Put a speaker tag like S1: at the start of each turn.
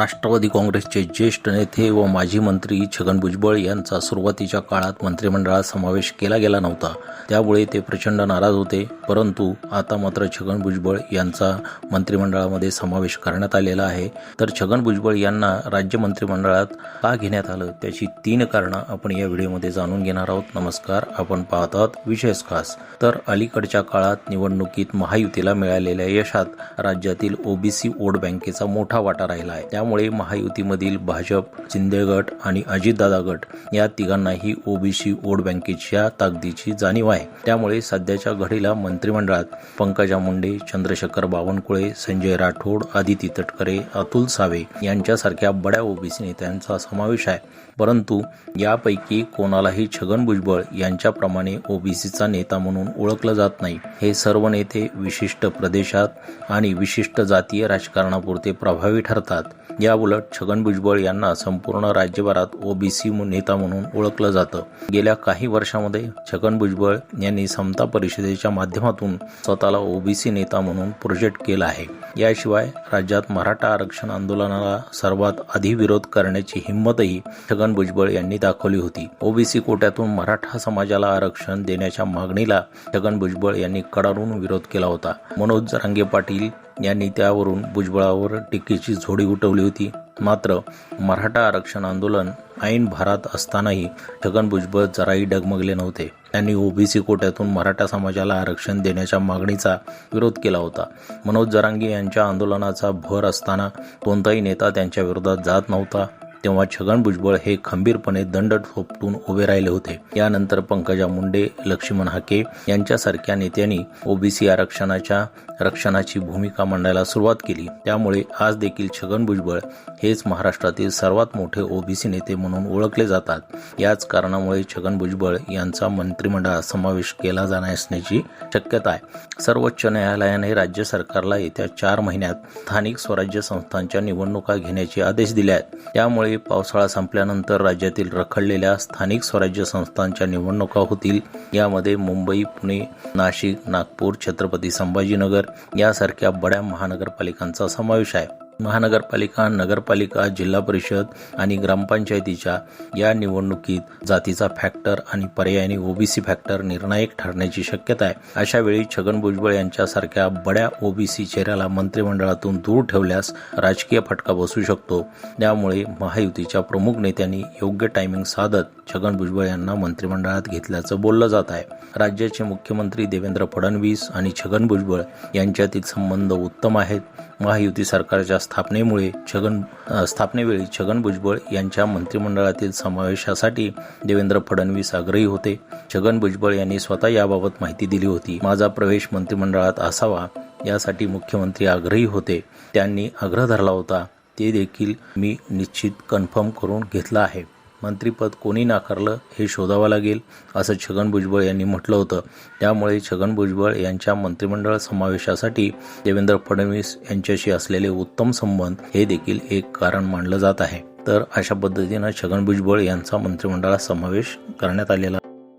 S1: राष्ट्रवादी काँग्रेसचे ज्येष्ठ नेते व माजी मंत्री छगन भुजबळ यांचा सुरुवातीच्या काळात मंत्रिमंडळात समावेश केला गेला नव्हता. त्यामुळे ते प्रचंड नाराज होते. परंतु आता मात्र छगन भुजबळ यांचा मंत्रिमंडळामध्ये समावेश करण्यात आलेला आहे. तर छगन भुजबळ यांना राज्य मंत्रिमंडळात का घेण्यात आलं? त्याची तीन कारणं आपण या व्हिडिओमध्ये जाणून घेणार आहोत. नमस्कार. आपण पाहत आहोत विशेष खास. तर अलीकडच्या काळात निवडणुकीत महायुतीला मिळालेल्या यशात राज्यातील ओबीसी वोट बँकेचा मोठा वाटा राहिला आहे. त्यामुळे त्यामुळे महायुतीमधील भाजप शिंदे गट आणि अजितदादा गट या तिघांनाही ओबीसी वोट बँकेच्या ताकदीची जाणीव आहे. त्यामुळे सध्याच्या घडीला मंत्रिमंडळात पंकजा मुंडे चंद्रशेखर बावनकुळे संजय राठोड आदिती तटकरे अतुल सावे यांच्यासारख्या बड्या ओबीसी नेत्यांचा समावेश आहे. परंतु यापैकी कोणालाही छगन भुजबळ यांच्याप्रमाणे ओबीसीचा नेता म्हणून ओळखलं जात नाही. हे सर्व नेते विशिष्ट प्रदेशात आणि विशिष्ट जातीय राजकारणापुरते प्रभावी ठरतात. याउलट छगन भुजबळ यांना संपूर्ण राज्यभरात ओबीसी नेता म्हणून ओळखलं जातं. गेल्या काही वर्षामध्ये छगन भुजबळ यांनी समता परिषदेच्या माध्यमातून स्वतःला ओबीसी नेता म्हणून प्रोजेक्ट केला आहे. याशिवाय राज्यात मराठा आरक्षण आंदोलनाला सर्वात आधी विरोध करण्याची हिंमतही छगन भुजबळ यांनी दाखवली होती. ओबीसी कोट्यातून मराठा समाजाला आरक्षण देण्याच्या मागणीला छगन भुजबळ यांनी कडाडून विरोध केला होता. मनोज रांगे पाटील यांनी त्यावरून भुजबळावर टीकेची झोडी उठवली होती. मात्र मराठा आरक्षण आंदोलन ऐन भारात असतानाही छगन भुजबळ जराही डगमगले नव्हते. त्यांनी ओबीसी कोट्यातून मराठा समाजाला आरक्षण देण्याच्या मागणीचा विरोध केला होता. मनोज जरांगी यांच्या आंदोलनाचा भर असताना कोणताही नेता त्यांच्या विरोधात जात नव्हता. तेव्हा छगन भुजबळ हे खंबीरपणे दंड ठोपटून उभे राहिले होते. यानंतर पंकजा मुंडे लक्ष्मण हाके यांच्यासारख्या नेत्यांनी ओबीसी आरक्षणाच्या रक्षणाची भूमिका मांडायला सुरुवात केली. त्यामुळे आज देखील छगन भुजबळ हेच महाराष्ट्रातील सर्वात मोठे ओबीसी नेते म्हणून ओळखले जातात. याच कारणामुळे छगन भुजबळ यांचा मंत्रिमंडळात समावेश केला जाणार असण्याची शक्यता आहे. सर्वोच्च न्यायालयाने राज्य सरकारला येत्या चार महिन्यात स्थानिक स्वराज्य संस्थांच्या निवडणुका घेण्याचे आदेश दिले आहेत. त्यामुळे पावसाळा संपल्यानंतर राज्यातील रखडलेल्या स्थानिक स्वराज्य संस्थांच्या निवडणुका होतील. यामध्ये मुंबई पुणे नाशिक नागपूर छत्रपती संभाजीनगर यासारख्या बड्या महानगरपालिकांचा समावेश आहे. महानगरपालिका नगरपालिका जिल्हा परिषद आणि ग्रामपंचायतीच्या या निवडणुकीत जातीचा फॅक्टर आणि पर्यायाने ओबीसी फॅक्टर निर्णायक ठरण्याची शक्यता आहे. अशा वेळी छगन भुजबळ यांच्यासारख्या बड्या ओबीसी चेहऱ्याला मंत्रिमंडळातून दूर ठेवल्यास राजकीय फटका बसू शकतो. त्यामुळे महायुतीच्या प्रमुख नेत्यांनी योग्य टायमिंग साधत छगन भुजबळ यांना मंत्रिमंडळात घेतल्याचं बोललं जात आहे. राज्याचे मुख्यमंत्री देवेंद्र फडणवीस आणि छगन भुजबळ यांच्यातील संबंध उत्तम आहेत. महायुती सरकारच्या स्थापनेमुळे छगन स्थापनेवेळी छगन भुजबळ यांच्या मंत्रिमंडळातील समावेशासाठी देवेंद्र फडणवीस आग्रही होते. छगन भुजबळ यांनी स्वतः याबाबत माहिती दिली होती. माझा प्रवेश मंत्रिमंडळात असावा यासाठी मुख्यमंत्री आग्रही होते. त्यांनी आग्रह धरला होता. ते देखील मी निश्चित कन्फर्म करून घेतलं आहे. मंत्रीपद कोणी नाकारलं हे शोधावं लागेल असं छगन भुजबळ यांनी म्हटलं होतं. त्यामुळे छगन भुजबळ यांच्या मंत्रिमंडळ समावेशासाठी देवेंद्र फडणवीस यांच्याशी असलेले उत्तम संबंध हे देखील एक कारण मानलं जात आहे. तर अशा पद्धतीनं छगन भुजबळ यांचा मंत्रिमंडळात समावेश करण्यात आलेला